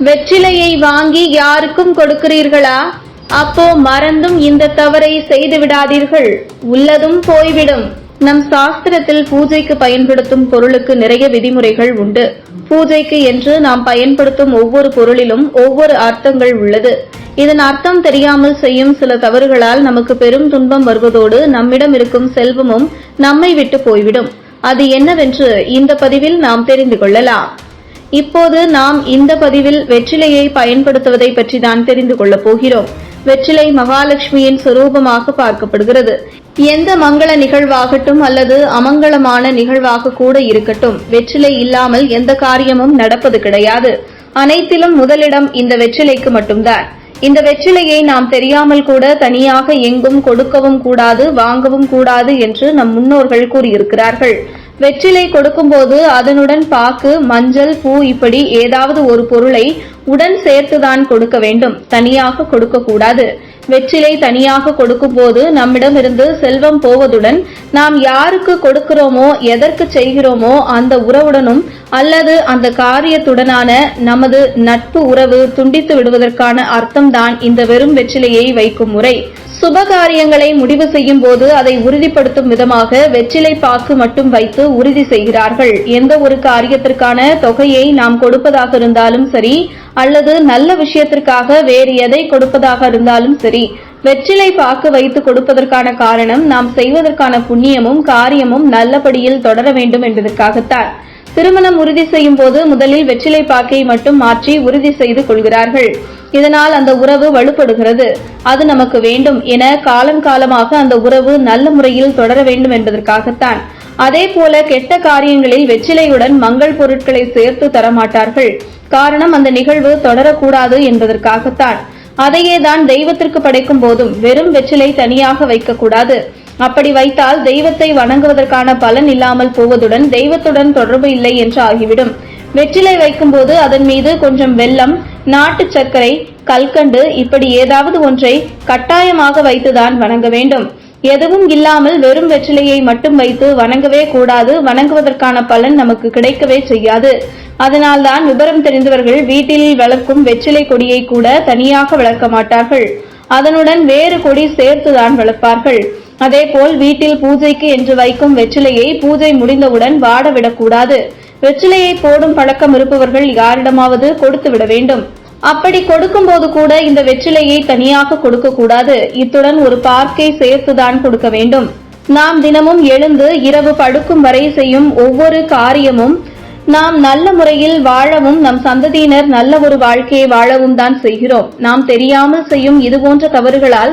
வெற்றிலையை வாங்கி யாருக்கும் கொடுக்கிறீர்களா? அப்போ மறந்தும் இந்த தவறை செய்து விடாதீர்கள். உள்ளதும் போய்விடும். நம் சாஸ்திரத்தில் பூஜைக்கு பயன்படுத்தும் பொருளுக்கு நிறைய விதிமுறைகள் உண்டு. பூஜைக்கு என்று நாம் பயன்படுத்தும் ஒவ்வொரு பொருளிலும் ஒவ்வொரு அர்த்தங்கள் உள்ளது. இதன் அர்த்தம் தெரியாமல் செய்யும் சில தவறுகளால் நமக்கு பெரும் துன்பம் வருவதோடு நம்மிடம் இருக்கும் செல்வமும் நம்மை விட்டு போய்விடும். அது என்னவென்று இந்த பதிவில் நாம் தெரிந்து கொள்ளலாம். இப்போது நாம் இந்த பதிவில் வெற்றிலையை பயன்படுத்துவதை பற்றி தான் தெரிந்து கொள்ளப் போகிறோம். வெற்றிலை மகாலட்சுமியின் சுரூபமாக பார்க்கப்படுகிறது. எந்த மங்கள நிகழ்வாகட்டும் அல்லது அமங்கலமான நிகழ்வாக கூட இருக்கட்டும் வெற்றிலை இல்லாமல் எந்த காரியமும் நடப்பது கிடையாது. அனைத்திலும் முதலிடம் இந்த வெற்றிலைக்கு மட்டும்தான். இந்த வெற்றிலையை நாம் தெரியாமல் கூட தனியாக எங்கும் கொடுக்கவும் கூடாது வாங்கவும் கூடாது என்று நம் முன்னோர்கள் கூறியிருக்கிறார்கள். வெற்றிலை கொடுக்கும்போது அதனுடன் பாக்கு மஞ்சள் பூ இப்படி ஏதாவது ஒரு பொருளை உடன் சேர்த்துதான் கொடுக்க வேண்டும். தனியாக கொடுக்கக்கூடாது. வெற்றிலை தனியாக கொடுக்கும்போது நம்மிடமிருந்து செல்வம் போவதுடன் நாம் யாருக்கு கொடுக்கிறோமோ எதற்கு செய்கிறோமோ அந்த உறவுடனும் அல்லது அந்த காரியத்துடனான நமது நட்பு உறவு துண்டித்து விடுவதற்கான அர்த்தம்தான் இந்த வெறும் வெற்றிலையை வைக்கும் முறை. சுப காரியங்களை முடிவு செய்யும் போது அதை உறுதிப்படுத்தும் விதமாக வெற்றிலை பாக்கு மட்டும் வைத்து உறுதி செய்கிறார்கள். எந்த ஒரு காரியத்திற்கான தொகையை நாம் கொடுப்பதாக இருந்தாலும் சரி அல்லது நல்ல விஷயத்திற்காக வேறு எதை கொடுப்பதாக இருந்தாலும் சரி வெற்றிலை பாக்கு வைத்து கொடுப்பதற்கான காரணம் நாம் செய்வதற்கான புண்ணியமும் காரியமும் நல்லபடியில் தொடர வேண்டும் என்பதற்காகத்தான். திருமணம் உறுதி செய்யும் போது முதலில் வெற்றிலை பாக்கை மட்டும் மாற்றி உறுதி செய்து கொள்கிறார்கள். இதனால் அந்த உறவு வலுப்படுகிறது. அது நமக்கு வேண்டும் என காலம் காலமாக அந்த உறவு நல்ல முறையில் தொடர வேண்டும் என்பதற்காகத்தான். அதே போல கெட்ட காரியங்களில் வெற்றிலையுடன் மங்கள் பொருட்களை சேர்த்து தரமாட்டார்கள். காரணம் அந்த நிகழ்வு தொடரக்கூடாது என்பதற்காகத்தான். அதையே தான் தெய்வத்திற்கு படைக்கும் போதும் வெறும் வெற்றிலை தனியாக வைக்கக்கூடாது. அப்படி வைத்தால் தெய்வத்தை வணங்குவதற்கான பலன் இல்லாமல் போவதுடன் தெய்வத்துடன் தொடர்பு இல்லை என்று ஆகிவிடும். வெற்றிலை வைக்கும்போது அதன் மீது கொஞ்சம் வெல்லம் நாட்டு சர்க்கரை கல்கண்டு இப்படி ஏதாவது ஒன்றை கட்டாயமாக வைத்துதான் வணங்க வேண்டும். எதுவும் இல்லாமல் வெறும் வெற்றிலையை மட்டும் வைத்து வணங்கவே கூடாது. வணங்குவதற்கான பலன் நமக்கு கிடைக்கவே செய்யாது. அதனால்தான் விபரம் தெரிந்தவர்கள் வீட்டில் வளர்க்கும் வெற்றிலை கொடியை கூட தனியாக வளர்க்க மாட்டார்கள். அதனுடன் வேறு கொடி சேர்த்துதான் வளர்ப்பார்கள். அதேபோல் வீட்டில் பூஜைக்கு என்று வைக்கும் வெற்றிலையை பூஜை முடிந்தவுடன் வாடவிடக்கூடாது வெற்றிலையை போடும் பழக்கம் இருப்பவர்கள் யாரிடமாவது கொடுத்து விட வேண்டும். அப்படி கொடுக்கும்போது கூட இந்த வெற்றிலையை தனியாக கொடுக்க கூடாது இத்துடன் ஒரு பார்க்கை சேர்த்துதான் கொடுக்க வேண்டும். நாம் தினமும் எழுந்து இரவு படுக்கும் வரை செய்யும் ஒவ்வொரு காரியமும் நாம் நல்ல முறையில் வாழவும் நம் சந்ததியினர் நல்ல ஒரு வாழ்க்கையை வாழவும் தான் செய்கிறோம். நாம் தெரியாமல் செய்யும் இதுபோன்ற தவறுகளால்